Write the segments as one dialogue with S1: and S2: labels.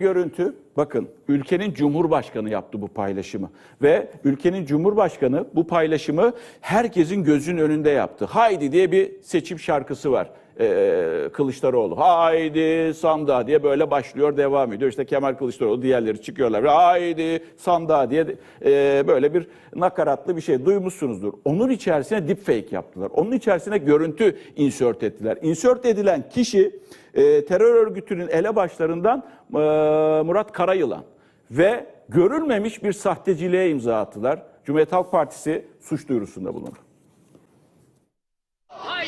S1: Görüntü bakın ülkenin cumhurbaşkanı yaptı bu paylaşımı ve ülkenin cumhurbaşkanı bu paylaşımı herkesin gözünün önünde yaptı. Haydi diye bir seçim şarkısı var. Ee, Kılıçdaroğlu haydi sandığa diye böyle başlıyor devam ediyor. İşte Kemal Kılıçdaroğlu diğerleri çıkıyorlar. Haydi sandığa diye e, böyle bir nakaratlı bir şey duymuşsunuzdur. Onun içerisine deepfake yaptılar. Onun içerisine görüntü insert ettiler. Insert edilen kişi e, terör örgütünün elebaşlarından e, Murat Karayılan ve görülmemiş bir sahteciliğe imza attılar. Cumhuriyet Halk Partisi suç duyurusunda bulundu.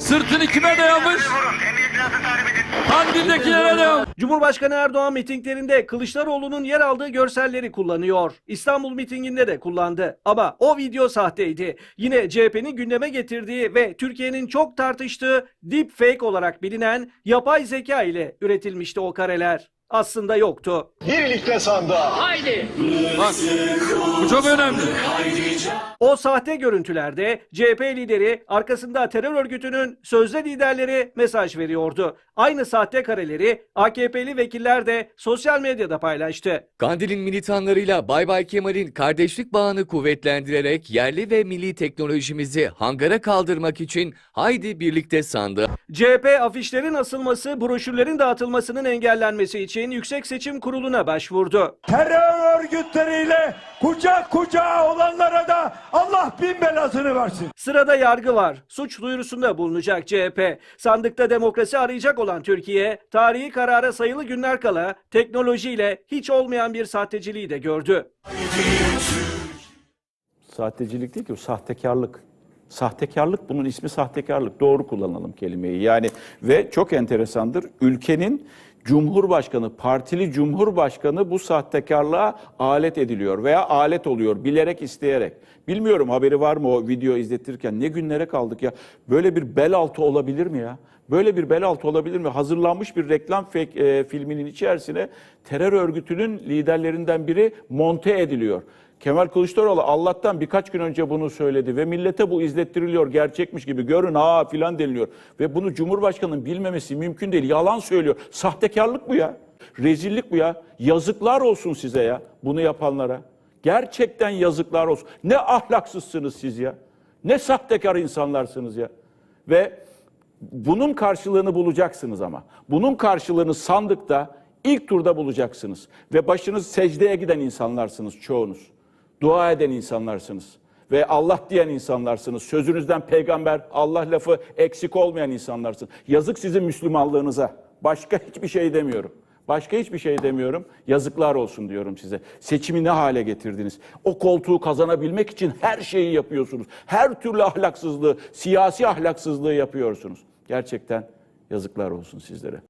S2: Sırtını kime dayamış? Kandildekilere dayamış.
S3: Cumhurbaşkanı Erdoğan mitinglerinde Kılıçdaroğlu'nun yer aldığı görselleri kullanıyor. İstanbul mitinginde de kullandı. Ama o video sahteydi. Yine CHP'nin gündeme getirdiği ve Türkiye'nin çok tartıştığı deepfake olarak bilinen yapay zeka ile üretilmişti o kareler. Aslında yoktu.
S4: Birlikte sandığa.
S5: Haydi.
S2: Bak bu çok önemli.
S3: O sahte görüntülerde CHP lideri arkasında terör örgütünün sözde liderleri mesaj veriyordu. Aynı sahte kareleri AKP'li vekiller de sosyal medyada paylaştı.
S6: Kandil'in militanlarıyla Bay Bay Kemal'in kardeşlik bağını kuvvetlendirerek yerli ve milli teknolojimizi hangara kaldırmak için haydi birlikte sandı.
S3: CHP afişlerin asılması, broşürlerin dağıtılmasının engellenmesi için Yüksek Seçim Kurulu'na başvurdu.
S7: terör örgütleriyle kucak kucağa olanlara da Allah bin belasını versin.
S3: Sırada yargı var. Suç duyurusunda bulunacak CHP. Sandıkta demokrasi arayacak olan Türkiye, tarihi karara sayılı günler kala teknolojiyle hiç olmayan bir sahteciliği de gördü.
S1: Sahtecilik değil ki, bu sahtekarlık. Sahtekarlık, bunun ismi sahtekarlık. Doğru kullanalım kelimeyi. Yani ve çok enteresandır. Ülkenin Cumhurbaşkanı, partili Cumhurbaşkanı bu sahtekarlığa alet ediliyor veya alet oluyor bilerek isteyerek. Bilmiyorum haberi var mı o video izletirken ne günlere kaldık ya. Böyle bir bel altı olabilir mi ya? Böyle bir bel altı olabilir mi? Hazırlanmış bir reklam e, filminin içerisine terör örgütünün liderlerinden biri monte ediliyor. Kemal Kılıçdaroğlu Allah'tan birkaç gün önce bunu söyledi ve millete bu izlettiriliyor gerçekmiş gibi görün ha filan deniliyor. Ve bunu Cumhurbaşkanı'nın bilmemesi mümkün değil. Yalan söylüyor. Sahtekarlık bu ya. Rezillik bu ya. Yazıklar olsun size ya bunu yapanlara. Gerçekten yazıklar olsun. Ne ahlaksızsınız siz ya. Ne sahtekar insanlarsınız ya. Ve bunun karşılığını bulacaksınız ama. Bunun karşılığını sandıkta ilk turda bulacaksınız. Ve başınız secdeye giden insanlarsınız çoğunuz. Dua eden insanlarsınız. Ve Allah diyen insanlarsınız. Sözünüzden peygamber, Allah lafı eksik olmayan insanlarsınız. Yazık sizin Müslümanlığınıza. Başka hiçbir şey demiyorum. Başka hiçbir şey demiyorum. Yazıklar olsun diyorum size. Seçimi ne hale getirdiniz? O koltuğu kazanabilmek için her şeyi yapıyorsunuz. Her türlü ahlaksızlığı, siyasi ahlaksızlığı yapıyorsunuz. Gerçekten yazıklar olsun sizlere.